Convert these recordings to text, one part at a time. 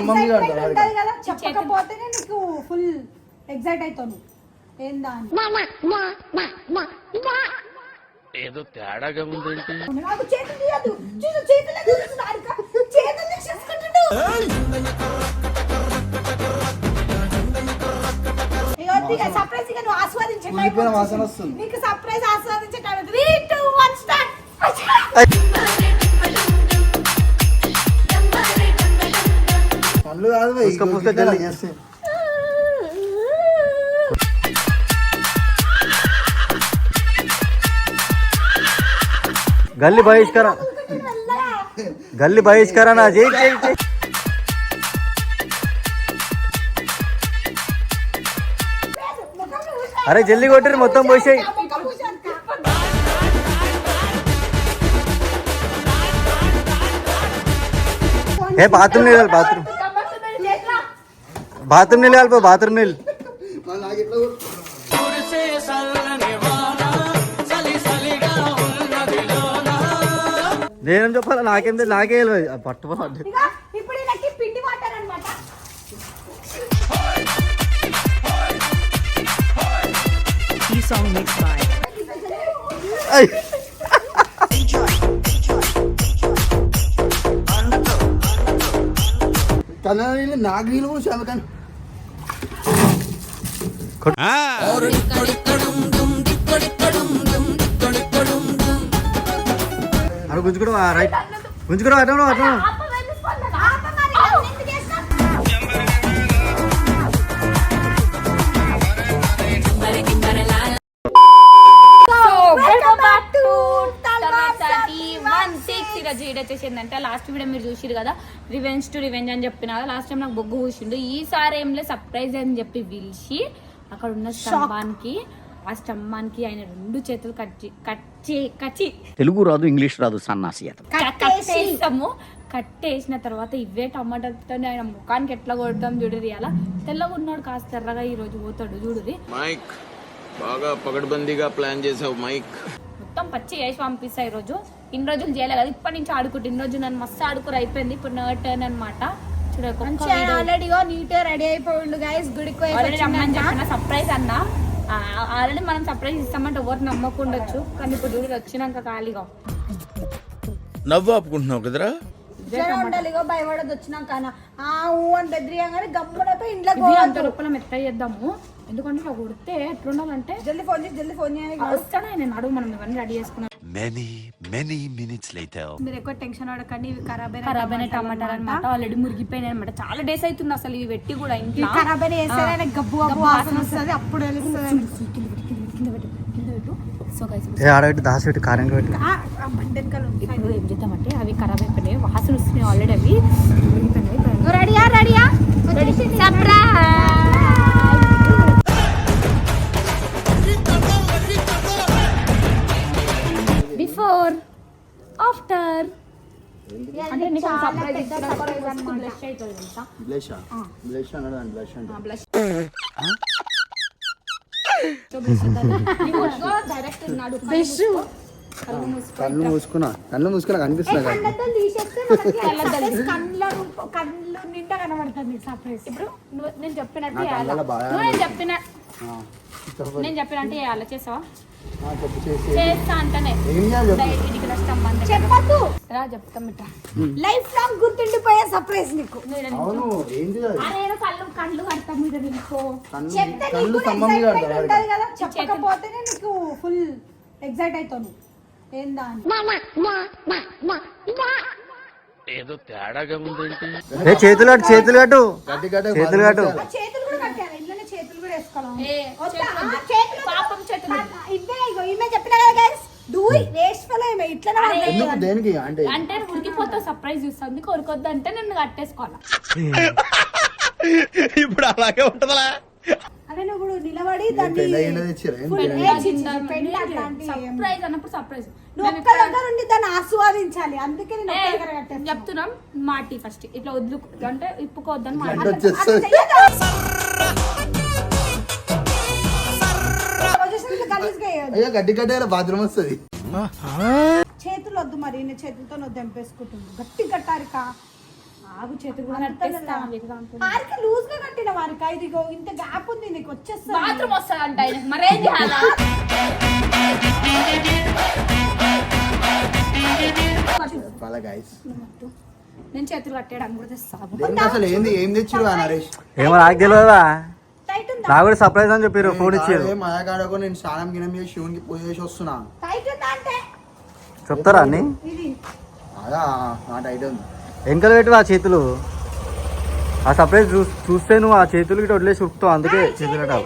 ఉంటది కదా. చెప్పకపోతేనే నీకు ఫుల్ ఎగ్జైట్ అవుతాను ఏందా ఏదో తేడాగా ఉందేంటి? నాకు చేతులు చూడు చేతులు? చేతులు గా నువ్వు ఆస్వాదించే. నీకు surprise ఆస్వాదించే time three two one start పనులు కాదు భయ్, పుస్తక పుస్తక గిట్ల జల్లి. చేస్తే. గల్లీ బహిష్కరణ. గల్లీ బహిష్కరణ. చేయి చేయి చేయి అరే జల్ది కొట్టరు మొత్తం పోసేయి. ఏ బాత్రూమ్ నీళ్ళు బాత్రూమ్ బాత్రూమ్ నీళ్ళు కలిపి బాత్రూమ్ నీళ్ళు మళ్ళీ నాకు ఎట్లా కొ- నేనేం చెప్పాలి నాకేం తెలియదు నాకే తెలియదు పట్టుకోవాలి ఇక ఇప్పుడు ఈయనకి పిండి వాటర్ అన్నమాట ఈ సాంగ్ మిక్స్ బై తన నీళ్ళు నాకు నీళ్ళు పోసి అందుకని అక్కడ గుంజుకోవడం రైట్ గుంజుకోవడం అటం అటం మరి, ఎందుకు వన్ సిక్స్ ఈరోజు వీడియో వచ్చేసిందంటే లాస్ట్ వీడియో మీరు చూసిరు కదా రివెంజ్ టు రివెంజ్ అని చెప్పిన కదా లాస్ట్ టైం నాకు బొగ్గు కూర్చుండు ఈసారి ఏం లేదు సర్ప్రైజ్ అని చెప్పి పిలిచి అక్కడ ఉన్న స్తంభానికి ఆ స్తంభానికి ఆయన రెండు చేతులు కట్ కచ్చి కచ్చి తెలుగు రాదు ఇంగ్లీష్ రాదు సన్నాసి అతను. కట్టేస్తాము. కట్టేసిన తర్వాత ఇవే టమాటాతో ఆయన ముఖానికి ఎట్లా కొడతాం చూడరి అలా. తెల్లగా ఉన్నాడు కాస్త తెల్లగా ఈ రోజు పోతాడు చూడురి మైక్ బాగా పగడ్బందీగా ప్లాన్ చేసావు మైక్. మొత్తం పచ్చి వేసి పంపిస్తా ఈ రోజు. ఇన్ని రోజులు చేయలే కదా ఇప్పటి నుంచి ఆడుకుంటు. ఇన్ని రోజు నన్ను మస్తు ఆడుకుని అయిపోయింది. ఇప్పుడు నా టర్న్ అనమాట ఆల్రెడీ నీట్ రెడీ అయిపోయిండు గైస్ గుడికి సర్ప్రైజ్ అన్న. ఆల్రెడీ మనం సర్ప్రైజ్ ఇస్తామంటే ఎవరు నమ్మకుండొచ్చు. కానీ ఇప్పుడు చూడు వచ్చినాక ఖాళీగా. నవ్వు ఆపుకుంటున్నావు కదరా? జర ఉండాలి ఇగో భయపడదు వచ్చినాక. ఆ ఊ అని బెదిరియంగానే గమ్మునపోయి ఇంట్లోకి ఇది అంత. రూపాయల మెత్త చేద్దాము. ఎందుకంటే ఇట్లా కొడితే ఎట్లుండాలంటే జల్దీ ఫోన్ చేసి జల్దీ ఫోన్ చేయాలి వస్తానే నేను అడుగు మనం ఇవన్నీ రెడీ చేసుకున్నాం. Many, many minutes later. మీరు ఎక్కువ టెన్షన్ పడకండి ఇవి ఖరాబ్ అయిన ఖరాబ్ అయిన టమాటాలు. అనమాట ఆల్రెడీ మురిగిపోయినాయి అనమాట చాలా డేస్ అవుతుంది అసలు ఇవి పెట్టి కూడా ఇంట్లో. ఖరాబ్ అయిన వేసారైనా గబ్బు గబ్బు వాసన వస్తుంది అప్పుడు సో ఆడబెట్టి కారం పెట్టి. ఇప్పుడు ఏం చేద్దామంటే అవి ఖరాబ్ అయిపోయినాయి వాసన వస్తున్నాయి ఆల్రెడీ అవి. రెడీయా రెడీయా? బిఫోర్ ఆఫ్టర్ అంటే నీకు చాలా సర్ప్రైజ్ పెద్ద ఇచ్చిన surprise అన్నమాట. బ్లష్ అవుతుంది తెలుసా? బ్లష్ బ్లష్ అన్నాడు అని బ్లష్ అంటే బ్లష్ డైరెక్ట్ నాడు కళ్ళు మూసుకో. కళ్ళు మూసుకున్నా. కళ్ళు మూసుకున్నా కనిపిస్తున్నా కళ్ళ నిండా కనబడుతుంది సర్ప్రైజ్ ఇప్పుడు నువ్వు నేను చెప్పినట్టు నేను చెప్పిన ఆ. నేను చెప్పినట్టు చేయాలి? చేసావా? చేస్తా అంటేనే. ఇక్కడ స్తంభం రా చెప్తాం ఇట్లా. లైఫ్ లాంగ్ గుర్తుండిపోయే సర్ప్రైజ్ నీకు. అవును అరే కళ్ళు కళ్ళు కడతాం మీద చెప్తే నీకు ఉంటది కదా. చెప్పకపోతేనే నీకు ఫుల్ ఎగ్జైట్ అవుతాను ఏందా ఏదో తేడాగా ఉందేంటి? ఏ చేతులు కట్టు చేతులు కట్టు. కట్టు. చేతులు పాపం ఇవే ఇగో ఈమె చెప్పినా కదా గైస్ డూ వేస్ట్ ఫెలో ఈమె. ఎందుకు దేనికి అంటే? అంటే ఉడికిపోతా సర్ప్రైజ్ చూస్తుంది కొరుకొద్దు అంటే నన్ను కట్టేసుకోవాలా? ఇప్పుడు అలాగే ఉంటదా అరే నువ్వు ఇప్పుడు నిలబడి దాన్ని సర్ప్రైజ్ అన్నప్పుడు సర్ప్రైజ్ నువ్వు ఒక్క దగ్గర ఉండి దాన్ని ఆస్వాదించాలి. అందుకే నేను ఒక్క దగ్గర కట్టేస్తాను. చెప్తున్నాం మాటి ఫస్ట్ ఇట్లా వదులు అంటే ఇప్పుకోవద్దని మాట అయ్యో గడ్డి గడ్డ బాత్రూమ్ వస్తుంది. చేతులు వద్దు మరి నేను చేతులతో నువ్వు దెంపేసుకుంటుంది. గట్టి కట్టారిక ఆగు చేతులు కూడా లూజ్గా కట్టిన వారికి. ఇదిగో ఇంత గ్యాప్ ఉంది నీకు వచ్చేస్తా. బాత్రూమ్ మరేం చేయాలా? నేను చేతులు కట్టేయడానికి కూడా తెస్తాను దేనికి అసలు ఏంది? ఏం తెచ్చిరు ఆ నరేష్? ఏమో నాకు తెలియదా నాకు కూడా సర్ప్రైజ్ అని చెప్పారు ఫోన్ ఇచ్చారు. అదే మాయాకాడకు నేను స్నానం గినం చేసి శివునికి పూజ చేసి వస్తున్నా. టైట్ ఉందా అంటే? చెప్తారా అన్ని? అదా నా టైట్ ఉంది ఎంకలు పెట్టి ఆ చేతులు. ఆ సర్ప్రైజ్ చూ చూస్తే నువ్వు ఆ చేతులు ఇటు వదిలేసి ఉరుకుతావు అందుకే చేతులు నా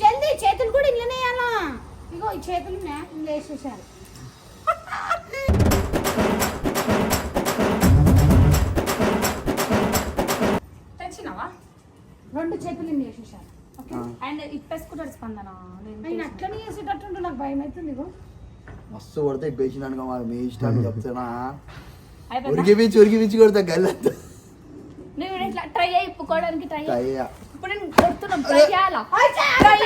జల్దీ చేతులు కూడా ఇల్లనే ఇగో ఈ చేతులు ఉన్నాయా? రెండు చేతులు ఇన్ని వేసేసారు ఓకే అండ్ ఇప్పేసుకుంటాడు స్పందన. నేను అట్లనే చేసేటట్టుండు నాకు భయం అవుతుంది ఇగో. మస్తు కొడితే ఎగ్గేసినాను మరి మీ ఇష్టం చెప్తున్నా. అయిపోయిందా? ఉరికి పిచ్చి ఉరికి పిచ్చి కొడతా గల్లి అంతా నువ్వు ఇట్లా ట్రై అయ్యి ఇప్పుకోవడానికి ట్రై అయ్యా ఇప్పుడు నేను కొడుతున్నాం ట్రై చేయాలా? ట్రై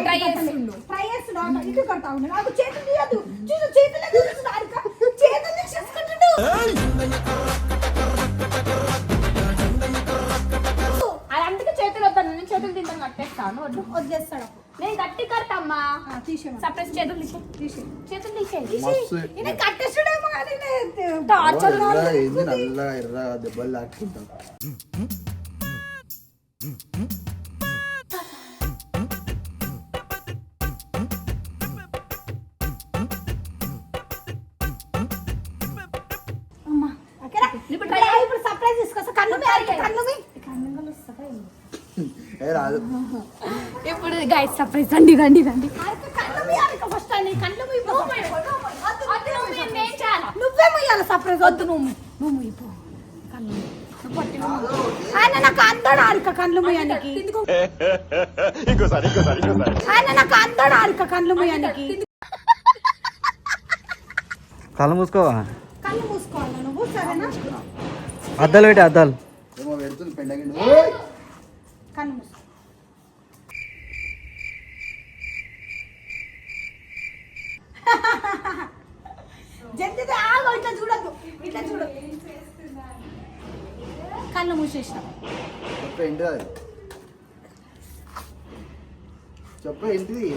ట్రై చేస్తుండు. ట్రై. ఇటు ఉన్నాడు నాకు చేతులు తీయద్దు. చూడు చేతులు తీసేసుకుంటున్నాడు అది అందుకే చేతులు వద్దాను నేను చేతులు తింటాను కట్టేస్తాను వద్దు. వదిలేస్తాడు అప్పుడు. నేను గట్టి కడతామ్మా. ఆ, తీసేయమను. సపరేట్ చేతులు తీసే. చేతులు తీసేయి. మస్తు ఈయన కట్టేస్తాడేమో కానీ నేను- టార్చర్ నల్ల ఎర్ర దెబ్బలు లాక్కుంటాం రాదు. ఇప్పుడు గైస్ సర్ప్రైజ్ రండి రండి రండి. నువ్వు ముయ్యాలి సర్ప్రైజ్ వద్దు నువ్వు. నువ్వు ముయ్యి పో. కళ్ళు. ఆయన నాకు అందడు కళ్ళు ముయ్యానికి ఆయన నాకు అందడు ఆడిక కళ్ళు ముయ్యానికి కళ్ళు మూసుకోవా? కళ్ళు మూసుకోవాలి నువ్వు? సరేనా? అద్దాలు పెట్టి అద్దాలు. ఏమో పెడుతుంది పెండగిండు కళ్ళు మూసుకో. జల్దీ ఆగో ఇట్లా చూడద్దు ఇట్లా చూడు. కళ్ళు మూసేసినాం. చెప్పు ఏంటిది అది చెప్పు ఏంటిది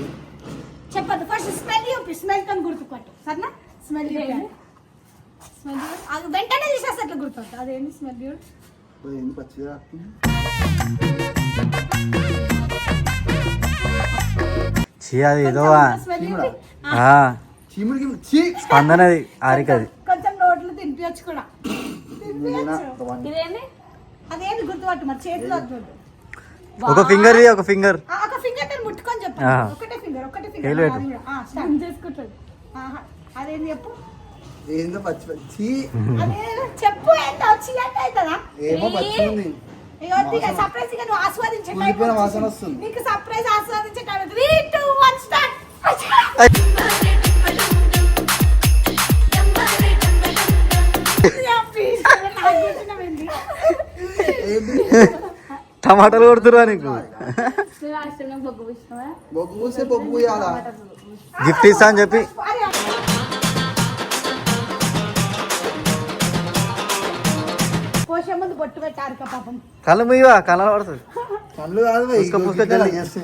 చెప్పదు ఫస్ట్ స్మెల్ చూపి స్మెల్తో గుర్తుపట్టు. సరేనా? స్మెల్ చూపి స్మెల్ అది వెంటనే తీసేస్తే అట్లా గుర్తుపట్టు అదేంటి స్మెల్ చూడు ఏంది పచ్చిగా రాస్తుంది? చీ అది ఏదో చీముడికి చీ స్పందనది ఆరికది. కొంచెం నోట్లు తినిపించచ్చు కూడా. అదేంటి గుర్తుపట్టు మరి? చేతిలో ఒక ఫింగర్ ఒక ఫింగర్. ఆ, ఒక ఫింగర్తో ముట్టుకొని చెప్పు. ఒకటే ఫింగర్ ఒకటే. ఫింగర్. చేసుకుంటాడు చెప్పు? ఏందో పచ్చి పచ్చి. అదే చెప్పు వచ్చి ఎంత అవుతుందా ఏమో పచ్చి ఉంది. సర్ప్రైజ్గా నువ్వు ఆస్వాదించే వాసన. వస్తుంది. నీకు surprise ఆస్వాదించే time three two one start ఏంటి? టమాటాలు కొడుతురా నీకు? బొగ్గు పూస్తే బొగ్గు పూయాలా? గిఫ్ట్ ఇస్తా అని చెప్పి. పోసే ముందు బొట్టు పెట్టారు కా పాపం. కళ్ళు ముయ్యవా కళ్ళ పడుతుంది. కళ్ళు కాదు జల్లి. చేస్తే.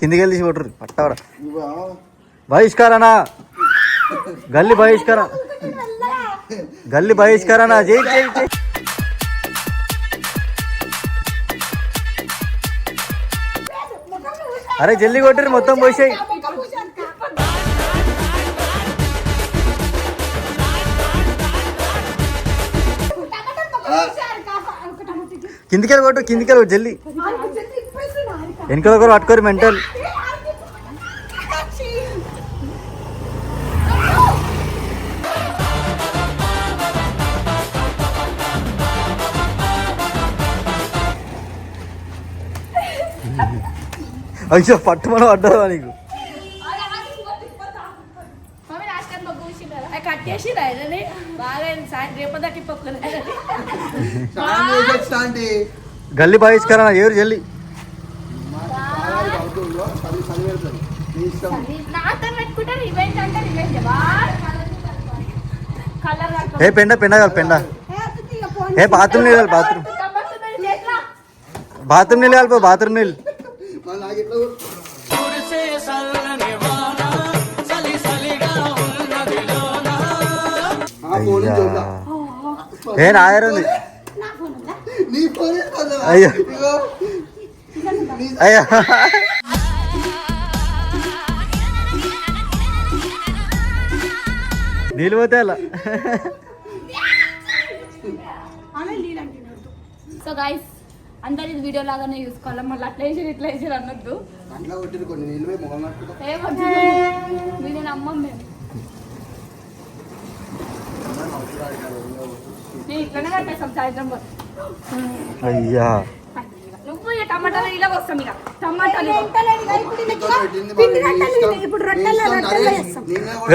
కిందికి వెళ్ళి తీసి కొట్టరు పట్టవరా ఇవ్వా. బహిష్కరణ. గల్లి బహిష్కరణ. గల్లి బహిష్కరణ. అరే జల్లి కొట్టరు మొత్తం పోసాయి. కిందికి కొట్టు కిందికి కొట్టు, జల్లి. వెనకాల ఒకరు పట్టుకోరు మెంటల్. అయ్యో పట్టుమని పడ్డదా నీకు మమ్మీ లాస్ట్ టైం చెప్పదకి పొక్కలు స్నానం చేసి వచ్చినా అంటే గల్లీ బాయ్స్ కరా ఎవరు జల్లి చదివి చదివి పెడతాను నీ ఇష్టం నాతో పెట్టుకుంటే రివెంజ్ అంటే రివెంజ్ కలర్ ఏ పెండ పెండ కాదు పెండ. ఏ బాత్రూమ్ నీళ్ళు బాత్రూమ్. బాత్రూమ్ నీళ్ళు కాదు బాత్రూమ్ నీళ్ళు. అయ్యా. ఏ నా దగ్గర ఉంది. నా ఫోన్ అయ్యో. అయ్యా. నీళ్ళు పోతే అలా సో గైస్ అందరు ఇది వీడియో లాగానే చూసుకోవాలి మళ్ళీ అట్లా వేసారు ఇట్లా వేసారు అనొద్దు మీరు నమ్మం మేము. నేను ఇట్లనే కట్టేస్తాం సాయంత్రం వరకు. అయ్యా నువ్వు ఇక టమాటాలు ఇలా వస్తాం ఇక టమాటాలు ఇగో. ఎంటలేదు ఇక ఇప్పుడు ఈయనకి ఇక పిండి రొట్టెలు ఇవి. ఇప్పుడు రొట్టెలు రొట్టెలు చేస్తాం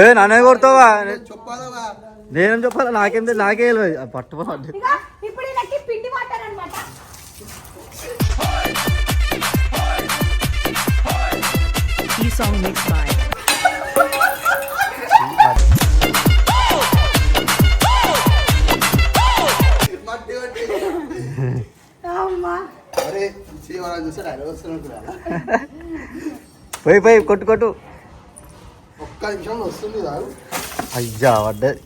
ఏ నన్నే కొడతావా చెప్పాలవా నేనేం చెప్పాలి నాకేం తెలియదు నాకే తెలియదు పట్టుకోవాలి ఇక ఇప్పుడు ఈయనకి పిండి వాటర్ అనమాట E song mixed by పోయి పోయి కొట్టు కొట్టు. ఒక్క నిమిషంలో వస్తుంది కాదు. అయ్యా పడ్డది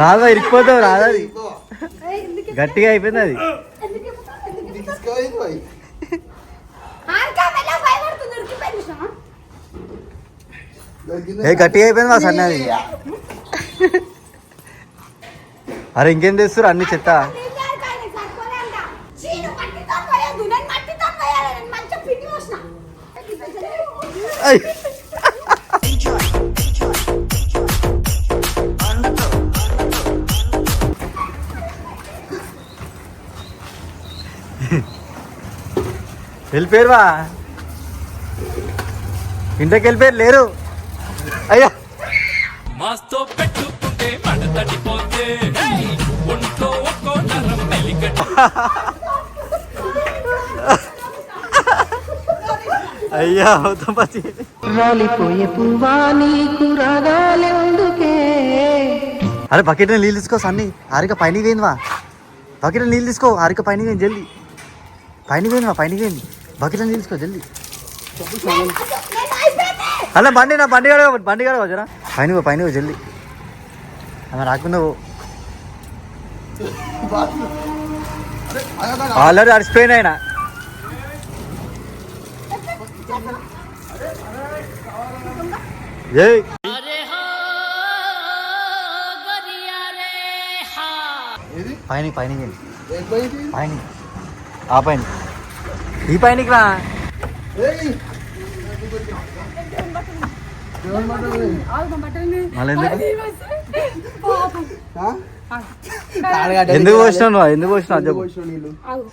రాదా ఇరికిపోతావు రాదా గట్టిగా అయిపోయింది అది. ఏ గట్టిగా అయిపోయింది మా సన్న అది. అరే ఇంకేం చేస్తారు అన్ని చెత్త? నీళ్ళు ఆడకాయలే, సరిపోలే అంట. చీ, నువ్వు మట్టితో పోయొద్దు, నేను మట్టితో పోయాలి, నేను మంచిగా పిండి పోసిన. అయ్. వెళ్ళిపోయారువా ఇంటికి వెళ్ళిపోయారు లేరు. అయ్యా. మాస్తో పెట్టుకుంటే మడతడిపోతే ఒంట్లో ఒక్కో నరం అయ్యా అవుతాం పచ్చి అరే బకెట్ నీళ్ళు తీసుకో సన్ని. హారిక పైన పోయిందివా బకెట్ నీళ్ళు తీసుకో హారిక పైన పోయింది జల్దీ. పైన పోయిందివా పైన పోయింది బకెట్ నీళ్ళు తీసుకో జల్దీ. అలా బండి నా బండి గడవ బండి గడవ జరా. పైన పో పైన పో జల్దీ. ఆమె రాకుండా పో. ఆల్రెడీ అడిచిపోయిన ఆయన. ఏది? పైన పైన? పైన. ఆ పైన. ఈ పైనకి రా ఏయ్. ఎవరి మాట అది? ఆగు, మా బట్టలు నీ- మళ్ళీ ఎందుకు పోసినావు? ఎందుకు పోసినావు? అది ఎందుకు చెప్పు. నీళ్ళు? ఆగు.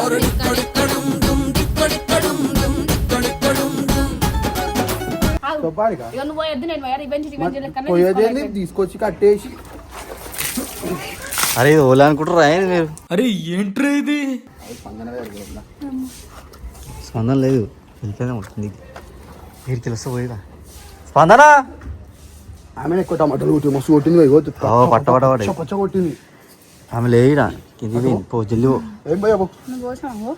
ఆగు. ఇక నువ్వు పోయొద్దు నేను పోయా రివెంజ్ రివెంజ్ లెక్కనే పోయేది తీసుకోవాలి. ఏంది? తీసుకొచ్చి కట్టేసి. అరే ఇది ఓలా అనుకుంటారా మీరు? అరే ఏంట్రా ఇది? స్పందన లేదు వెళ్ళిపోయినా ఉంటుంది మీరు తెలుస్తా పోయిదా? స్పందన! ఆమె ఎక్కువ టమాటాలు కొట్టి మస్తు కొట్టింది ఓ, పట్ట పట్ట పట్ట. పచ్చ కొట్టింది. ఆమె లేయిరా? కింది పోయింది పో జల్లి పో. ఏం భయ్యా పో. నువ్వు పోసావు?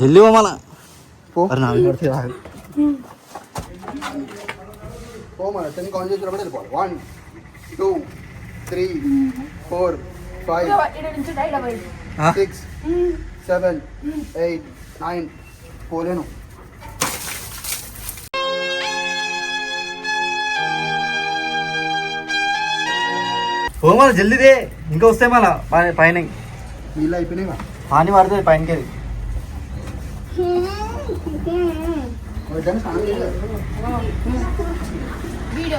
జల్లి పో మళ్ళా. పో. అరే నా మీద పడితే రాదు. ఓ మన టెన్ కౌంట్ చేసి రమ్మని వెళ్ళిపోవాలి one two three four five? Six seven eight nine పోలేను. ఓ మన జల్దీదే. ఇంకా వస్తాయి మళ్ళా పై- పైన. నీళ్ళు అయిపోయినాయి పాని పడుతుంది పైనకి అది. వీడియో.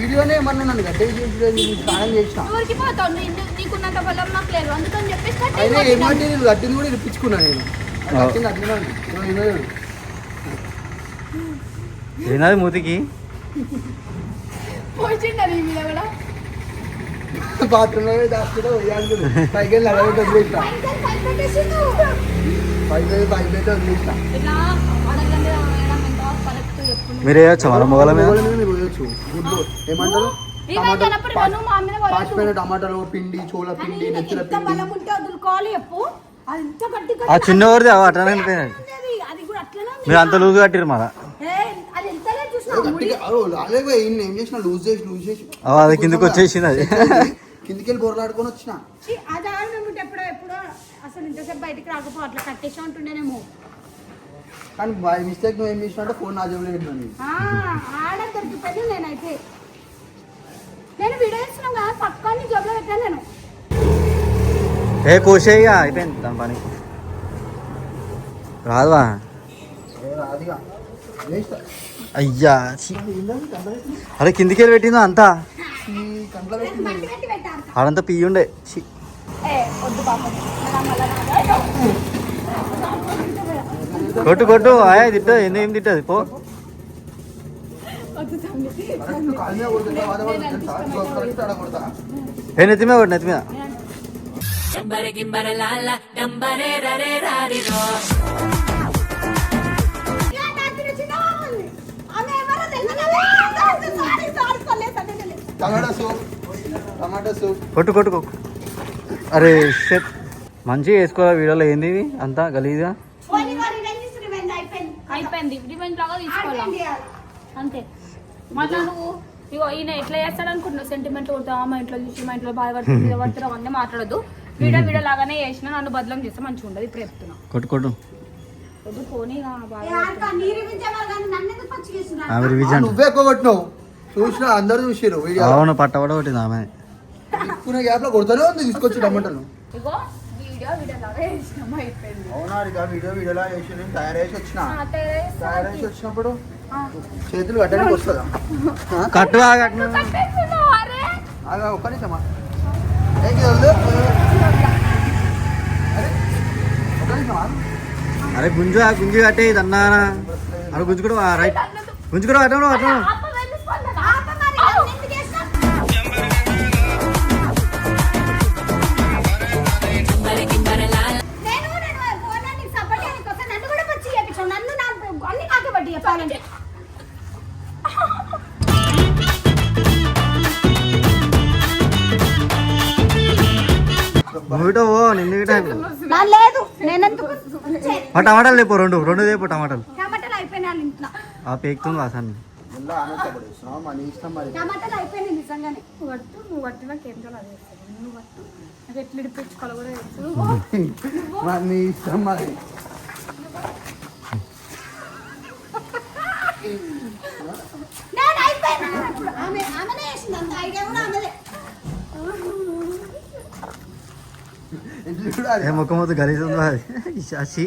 వీడియోనే ఏమన్నా నన్ను గట్టిగా చేసి స్నానం చేసిన. ఊరికి పోతావు? నీ- నీకున్నంత బలం నాకు లేదు. అందుకని చెప్పేసి కట్టేసి అయినా కొట్టినా. ఏమంటే నేను గట్టిని కూడా ఇప్పించుకున్నా నేను. అట్లనే ఉంది. ఏనాది మూతికి? బాత్రూంలో దాచుకుంటే పైకి వెళ్ళి అడగట్టు. పైకి పైకి మీరు మన మొగల మీద పోయొచ్చు గుడ్లు ఏమంటారు. పాచిపోయిన టమాటాలు పిండి చోల అని పిండి నెత్తిల పిండి. ఆ. అది కూడా అట్లనే ఉంది. మీరు అంత లూజ్ కట్టిరు మళ్ళా ఏ, చేసిన లూజ్ చేసి లూజ్ చేసి. అది కిందకి వచ్చేసింది అది. కిందికి వెళ్ళి బొరలాడుకొని వచ్చిన. అసలు ఇంతసేపు బయటికి రాకపో అట్లా కట్టేసి ఉంటుండేనేమో. కానీ బై మిస్టేక్ నువ్వు ఏం చేసినా అంటే ఫోన్ నా జేబులో ఆడ దొరికిపోయింది నేనైతే. నేను వీడియో ఇస్తున్నాం కదా పక్కని పెట్టాను నేను. ఏ కోసేయ్యా అయిపోయింది దాని పని. రాదువా? అయ్యా. అరే కిందికి వెళ్ళి పెట్టిందో. అంతా పెట్టాను ఆడంతా పియ్యుండే ఛీ. ఏ వద్దు పాపం నా మళ్ళా నా- కొట్టు కొట్టు. ఆయా తిట్ట. ఎందుకు ఏం తిట్టది? పో. ఏ నెత్తి మీద కొట్టు నెత్తి మీద. Tomato soup. Tomato soup. కొట్టు కొట్టు కొట్టు. అరే షెట్. మంచిగా వేసుకోవాలి వీడియోలో. ఏంది అంతా గలీజ్గా పోనీ వారి revenge, revenge అయిపోయింది. అయిపోయింది రివెంజ్ లాగా తీసుకోవాలా. అంతే. మళ్ళీ నువ్వు ఇగో ఈయన ఎట్లా చేస్తాడు అనుకుంటున్నావు? సెంటిమెంట్ కొడతా మా ఇంట్లో చూసి మా ఇంట్లో బాధపడుతుంది మీద పడుతుంది అవన్నీ మాట్లాడదు వీడియో వీడియో లాగానే చేసిన నన్ను బదలం చేస్తే మంచిగా ఉండదు. ఇప్పుడు చెప్తున్నా. కొట్టు కొట్టు. వద్దు పోనీ ఇక బాధ ఏ ఆడతా, నీ revenge ఏమో కానీ నన్ను ఎందుకు పచ్చి చేస్తున్నారు? ఆమె ఆ, రివిజన్ నువ్వే కొట్టినావు. చూసినా అందరు చూసిరు అవును పట్టబడ కొట్టింది ఆమె. గ్యాప్లో కొడతానే ఉంది తీసుకొచ్చి టమాటాలు ఇగో వీడియో వీడియో లాగా చేసినాము అయిపోయింది. అవునా ఇక వీడియో వీడియోలా చేసి నేను తయారేసి వచ్చిన? ఆ, తయారు తయారేసి వచ్చినప్పుడు? చేతులు కట్టడానికి వస్తుందా? కట్టు ఆగా, ఒక్క నిమిషమా. అరే గుంజు ఆ గుంజు కట్టే ఇది అన్నా అరే గుంజు కూడా రైట్ గుంజు కూడా అట్లా అట్లా ఆ టమాటాలు లేపు రెండు రెండు లేపు టమాటాలు. టమాటాలు అయిపోయినాయి వాళ్ళ ఇంట్లో. ఆ పేకుతుంది వాసాన్ని ఇష్టం మరి. టమాటాలు అయిపోయినాయి నిజంగానే. నువ్వు పట్టు నువ్వు పట్టు నాకు ఏం చేయాలో అదే చేస్తాను నువ్వు పట్టు. నాకు ఎట్లా ఇడిపించుకోవాలో కూడా తెలుసు మరి నీ ఇష్టం మరి. నేను అయిపోయినా ఇప్పుడు ఆమె ఆమెనే వేసింది అంత ఐడియా కూడా ఆమెదే. ఇది చూడాలి. ఏ ముఖం గలీజ్ ఉందో? అది శాసి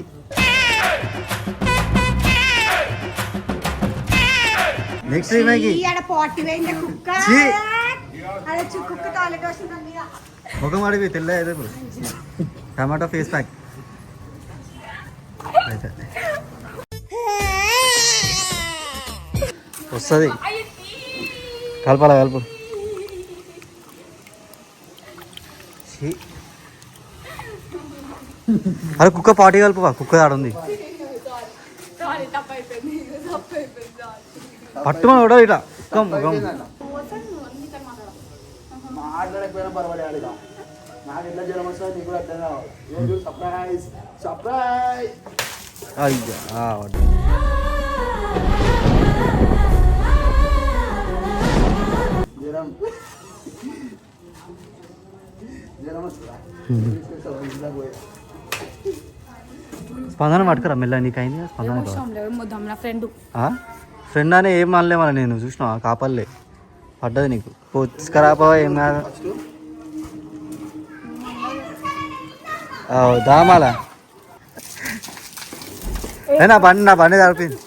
నెక్స్ట్ ఈమెకి ఈ ఆడ పాటి పోయింది కుక్క ఛీ. అదే చి- కుక్క టాయిలెట్ వస్తుంది మీద ముఖం అడిగి తెల్ల ఏదో ఇప్పుడు. టమాటో ఫేస్ ప్యాక్ అయితే. వస్తుంది కలపాల కలుపు ఛీ. అరే కుక్క పాటి కలుపువా కుక్క ఆడ ఉంది పట్టుమని కూడా ఇట్లా మాట్లాడకపోయినా పర్వాలేదు. నాకు ఎట్లా జ్వరం వస్తుంది నీకు రావాలి. రోజు సర్ప్రైజ్ సర్ప్రైజ్ అయ్యా ఆ, వద్దు. జ్వరం జ్వరం వస్తుందా ఇంట్లో పోయి. స్పందన పట్టుకురా మెల్ల నీకైంది స్పందన ఫ్రెండ్ ఫ్రెండ్ అనే ఏం అనలే మన నేను చూసిన కాపల్లే. పడ్డది నీకు. తీసుకురాపవా ఏం కాదు. దామాల. నా బండి నా బండి తడిపింది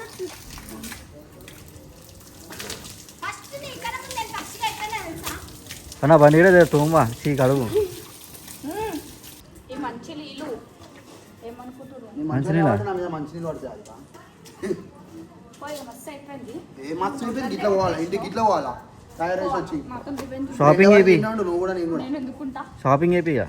నా బండి కూడా తోమా చీ కడుగు. ఏ గిట్ల ఇంటికి గిట్ల పోవాలా? వచ్చి. షాపింగ్ అయిపోయి నువ్వు కూడా నేను షాపింగ్ అయిపోయా